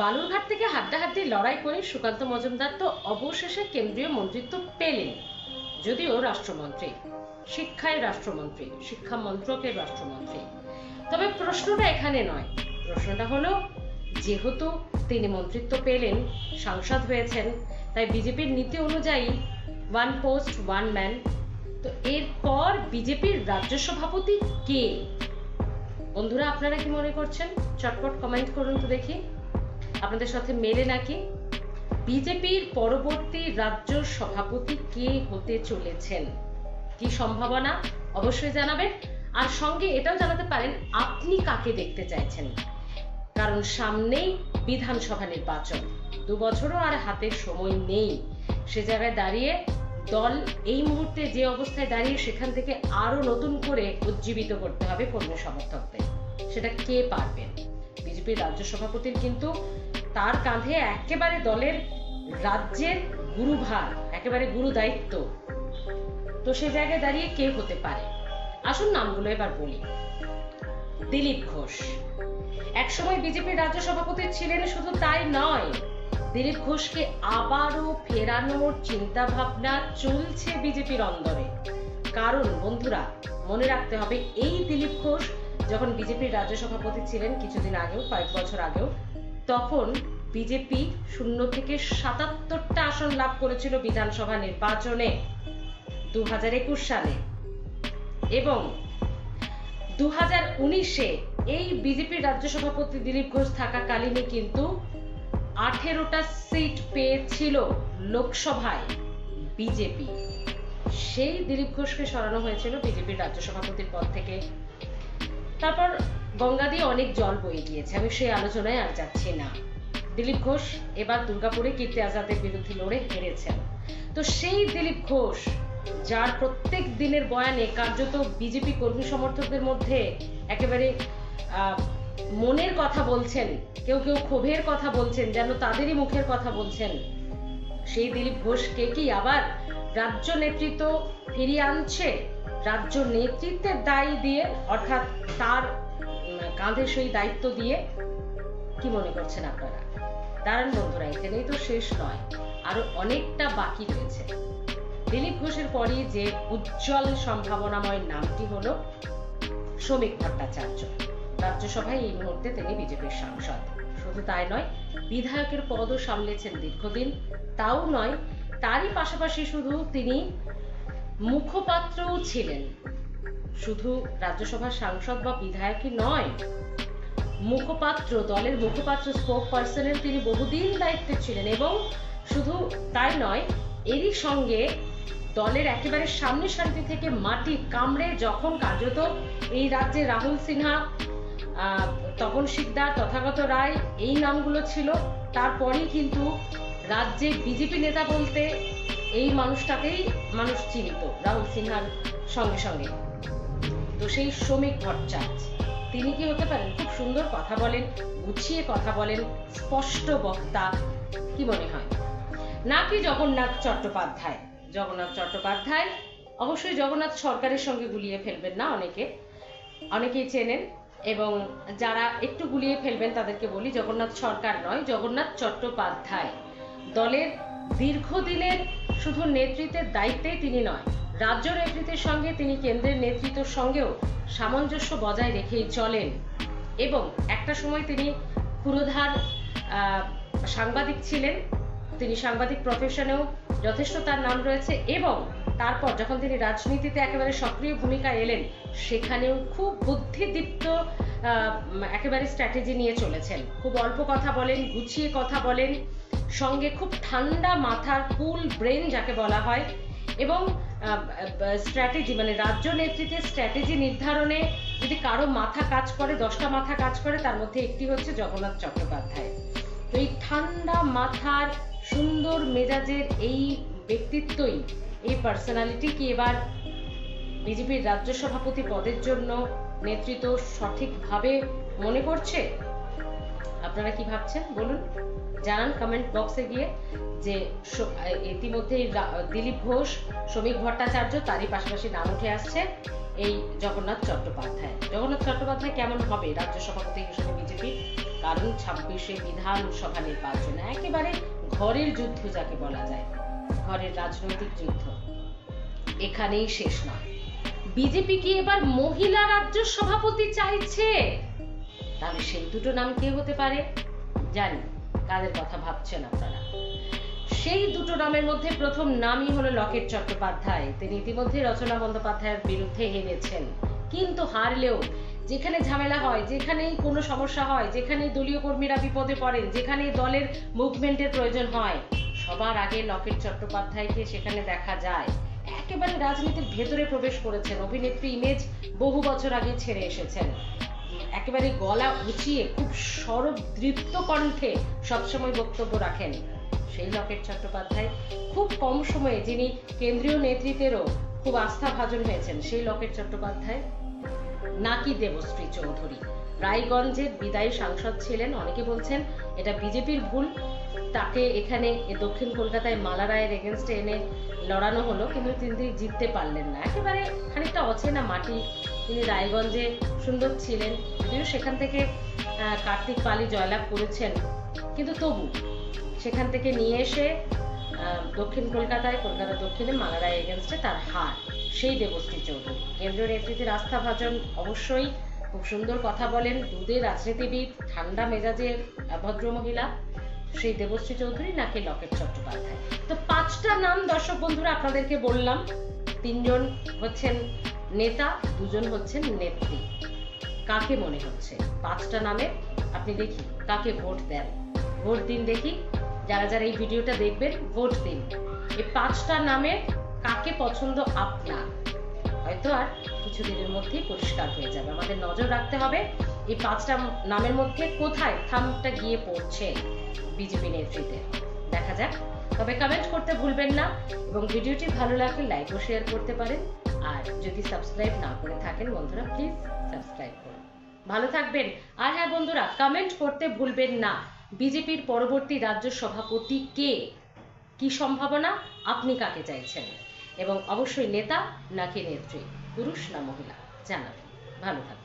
বালুরঘাট থেকে হাড্ডাহাড্ডি লড়াই করে সুকান্ত মজুমদার তো অবশেষে কেন্দ্রীয় মন্ত্রিত্ব পেলেন, যদিও রাষ্ট্রমন্ত্রী, শিক্ষায় রাষ্ট্রমন্ত্রী, শিক্ষা মন্ত্রকের রাষ্ট্রমন্ত্রী। তবে প্রশ্নটা এখানে নয়, প্রশ্নটা হলো, যেহেতু তিনি মন্ত্রিত্ব পেলেন, সাংসদ হয়েছেন, তাই বিজেপির নীতি অনুযায়ী ওয়ান পোস্ট ওয়ান ম্যান তো এরপর বিজেপির রাজ্য সভাপতি কে? বন্ধুরা, আপনারা কি মনে করছেন? চটপট কমেন্ট করুন তো দেখি। আপনাদের সাথে মেলে নাকি? বিজেপির পরবর্তী রাজ্য সভাপতি কে হতে চলেছেন? কি সম্ভাবনা? অবশ্যই জানাবেন। আর সঙ্গে এটাও জানাতে পারেন, আপনি কাকে দেখতে চাইছেন? কারণ সামনেই বিধানসভা নির্বাচন। দু বছরও আর হাতে সময় নেই। সে জায়গায় দাঁড়িয়ে দল এই মুহূর্তে যে অবস্থায় দাঁড়িয়ে সেখান থেকে আরও নতুন করে উজ্জীবিত করতে হবে কর্মী সমর্থকদের। সেটা কে পারবেন? বিজেপির রাজ্য সভাপতির কিন্তু তার কাঁধে একেবারে দলের রাজ্যের গুরুভার, একেবারে গুরু দায়িত্ব। তো সে জায়গায় দাঁড়িয়ে কে হতে পারে? আসুন নামগুলো এবার বলি। দিলীপ ঘোষ। একসময় বিজেপির রাজ্য সভাপতি ছিলেন শুধু তাই নয়, দিলীপ ঘোষকে আবারও ফেরানোর চিন্তা ভাবনা চলছে বিজেপির অন্দরে। কারণ বন্ধুরা, মনে রাখতে হবে, এই দিলীপ ঘোষ যখন বিজেপির রাজ্য সভাপতি ছিলেন কিছুদিন আগেও, কয়েক বছর আগেও তখন বিজেপি শূন্য থেকে সাতাত্তরটা আসন লাভ করেছিল বিধানসভা নির্বাচনে দু হাজার একুশ সালে। এবং দু হাজার উনিশে এই বিজেপির রাজ্য সভাপতি দিলীপ ঘোষ থাকাকালীনই কিন্তু আঠেরোটা সিট পেয়েছিল লোকসভায় বিজেপি। সেই দিলীপ ঘোষকে সরানো হয়েছিল বিজেপির রাজ্য সভাপতির পদ থেকে। তারপর গঙ্গা দিয়ে অনেক জল বয়ে গিয়েছে। আমি সেই আলোচনায় আর যাচ্ছি না। দিলীপ ঘোষ এবার দুর্গাপুরে কীর্তি আজাদের বিরুদ্ধে লড়ে হেরেছেন। তো সেই দিলীপ ঘোষ, যার প্রত্যেক দিনের বয়ানে কার্যত বিজেপি কর্মী সমর্থকদের মধ্যে একেবারে মনের কথা বলছেন, কেউ কেউ ক্ষোভের কথা বলছেন, যেন তাদেরই মুখের কথা বলছেন, সেই দিলীপ ঘোষকে কি আবার রাজ্য নেতৃত্ব ফিরিয়ে আনছে? রাজ্য নেতৃত্বের দায় দিয়ে, অর্থাৎ তার কাঁধে সেই দায়িত্ব দিয়ে কি মনে করছেন আপনারা? দাঁড়ান বন্ধুরা, এখানেই তো শেষ নয়। আরও অনেকটা বাকি রয়েছে। দিলীপ ঘোষের পরই যে উজ্জ্বল সম্ভাবনাময় নামটি হলো শ্রমিক ভট্টাচার্য। রাজ্যসভায় এই মুহূর্তে তিনি বিজেপির সাংসদ। শুধু তাই নয়, বিধায়কের পদও সামলেছেন দীর্ঘদিন। তাও নয়, তারই পাশাপাশি শুধু তিনি মুখপাত্রও ছিলেন। শুধু রাজ্যসভার সাংসদ বা বিধায়কই নয়, মুখপাত্র, দলের মুখপাত্র স্পোক পার্সনের তিনি বহুদিন দায়িত্বে ছিলেন এবং শুধু তাই নয়, এরই সঙ্গে দলের একেবারে সামনে সারিতে থেকে মাটি কামড়ে যখন কার্যত এই রাজ্যে রাহুল সিনহা তপন শিকদার, তথাগত রায় এই নামগুলো ছিল, তারপরেই কিন্তু রাজ্যে বিজেপি নেতা বলতে এই মানুষটাকেই মানুষ চিনত, রাহুল সিনহার সঙ্গে সঙ্গে। তো সেই শ্রমিক ভট্টাচার্য তিনি কি হতে পারেন? খুব সুন্দর কথা বলেন, গুছিয়ে কথা বলেন, স্পষ্ট বক্তা, কি মনে হয়? নাকি জগন্নাথ চট্টোপাধ্যায়? জগন্নাথ চট্টোপাধ্যায়, অবশ্যই জগন্নাথ সরকারের সঙ্গে গুলিয়ে ফেলবেন না অনেকে। অনেকেই চেনেন, এবং যারা একটু গুলিয়ে ফেলবেন তাদেরকে বলি জগন্নাথ সরকার নয়, জগন্নাথ চট্টোপাধ্যায়। দলের দীর্ঘদিনের শুধু নেতৃত্বের দায়িত্বেই তিনি নয় রাজ্য নেতৃত্বের সঙ্গে তিনি কেন্দ্রের নেতৃত্বের সঙ্গেও সামঞ্জস্য বজায় রেখেই চলেন। এবং একটা সময় তিনি পুরোধার সাংবাদিক ছিলেন। তিনি সাংবাদিক প্রফেশনেও যথেষ্ট তার নাম রয়েছে এবং তারপর যখন তিনি রাজনীতিতে একেবারে সক্রিয় ভূমিকা এলেন, সেখানেও খুব বুদ্ধিদীপ্ত একেবারে স্ট্র্যাটেজি নিয়ে চলেছেন। খুব অল্প কথা বলেন, গুছিয়ে কথা বলেন, সঙ্গে খুব ঠান্ডা মাথার কুল ব্রেন যাকে বলা হয়। এবং স্ট্র্যাটেজি মানে রাজ্য নেতৃত্বের স্ট্র্যাটেজি নির্ধারণে যদি কারও মাথা কাজ করে, দশটা মাথা কাজ করে, তার মধ্যে একটি হচ্ছে জগন্নাথ চট্টোপাধ্যায়। তো এই ঠান্ডা মাথার সুন্দর মেজাজের এই ব্যক্তিত্বই, এই পার্সোনালিটি কি এবার বিজেপির রাজ্য সভাপতি পদের জন্য নেতৃত্ব সঠিকভাবে মনে করছে? আপনারা কি ভাবছেন? বলুন। জানান কমেন্ট বক্সে গিয়ে যে রা- দিলীপ ঘোষ, শ্রমিক ভট্টাচার্য, তারই পাশাপাশি নাম উঠে আসছে এই জগন্নাথ চট্টোপাধ্যায়। জগন্নাথ চট্টোপাধ্যায় কেমন হবে? রাজ্য সভাপতি হিসেবে বিজেপি কারণ ছাব্বিশে বিধানসভা নির্বাচন। একেবারে ঘরের যুদ্ধ যাকে বলা যায়। ঘরের রাজনৈতিক যুদ্ধ। এখানেই শেষ নয়। বিজেপি কি এবার মহিলা রাজ্য সভাপতি চাইছে? তাহলে সেই দুটো নাম কে হতে পারে? জানি, কাদের কথা ভাবছেন আপনারা? সেই দুটো নামের মধ্যে প্রথম নামই হলো লকেট চট্টোপাধ্যায়। তিনি ইতিমধ্যে রচনা বন্দ্যোপাধ্যায়ের বিরুদ্ধে হেরেছেন। কিন্তু হারলেও, যেখানে ঝামেলা হয়, যেখানেই কোনো সমস্যা হয়, যেখানেই দলীয় কর্মীরা বিপদে পড়েন, যেখানেই দলের মুভমেন্টের প্রয়োজন হয়, সবার আগে লকেট চট্টোপাধ্যায়কে সেখানে দেখা যায়। একেবারে রাজনীতির ভেতরে প্রবেশ করেছেন। অভিনেত্রী ইমেজ বহু বছর আগে ছেড়ে এসেছেন। একেবারে গলা উঁচিয়ে খুব সরব, দৃপ্ত কণ্ঠে সবসময় বক্তব্য রাখেন সেই লকেট চট্টোপাধ্যায়। খুব কম সময়ে যিনি কেন্দ্রীয় নেতৃত্বেরও খুব আস্থা ভাজন হয়েছেন সেই লকেট চট্টোপাধ্যায়। নাকি দেবশ্রী চৌধুরী। রায়গঞ্জের বিদায়ী সাংসদ ছিলেন। অনেকে বলছেন এটা বিজেপির ভুল। তাকে এখানে দক্ষিণ কলকাতায় মালা রায়ের এগেনস্টে এনে লড়ানো হলো, কিন্তু তিনি জিততে পারলেন না। একেবারে খানিকটা অচেনা মাটি তিনি রায়গঞ্জে সুন্দর ছিলেন। যদিও সেখান থেকে কার্তিক পালি জয়লাভ করেছেন, কিন্তু তবু সেখান থেকে নিয়ে এসে দক্ষিণ কলকাতায়, কলকাতা দক্ষিণে মালারায় এগেনস্টে তার হার, সেই দেবশ্রী চৌধুরী। কেন্দ্রীয় নেতৃত্বের আস্থাভাজন অবশ্যই খুব সুন্দর কথা বলেন দুধের রাজনীতিবিদ ঠান্ডা মেজাজের আহ, ভদ্রমহিলা সেই দেবশ্রী চৌধুরী নাকি লকেট চট্টোপাধ্যায়। তো পাঁচটা নাম দর্শক বন্ধুরা আপনাদেরকে বললাম তিনজন হচ্ছেন নেতা দুজন হচ্ছেন নেত্রী। কাকে মনে হচ্ছে? পাঁচটা নামে আপনি দেখি কাকে ভোট দেন। ভোট দিন দেখি যারা যারা এই ভিডিওটা দেখবেন ভোট দিন। এই পাঁচটা নামে কাকে পছন্দ আপনার? হয়তো আর কিছুদিনের মধ্যেই পরিষ্কার হয়ে যাবে। আমাদের নজর রাখতে হবে এই পাঁচটা নামের মধ্যে কোথায় থামটা গিয়ে পড়ছে বিজেপি নেতৃত্বে দেখা যাক। তবে কমেন্ট করতে ভুলবেন না এবং ভিডিওটি ভালো লাগলে লাইক ও শেয়ার করতে পারেন। আর যদি সাবস্ক্রাইব না করে থাকেন বন্ধুরা প্লিজ সাবস্ক্রাইব করুন। ভালো থাকবেন। আর হ্যাঁ বন্ধুরা কমেন্ট করতে ভুলবেন না। বিজেপির পরবর্তী রাজ্য সভাপতি কে? কি সম্ভাবনা? আপনি কাকে চাইছেন? এবং অবশ্যই নেতা নাকি নেত্রী পুরুষ না মহিলা জানাবেন। ভালো থাকবেন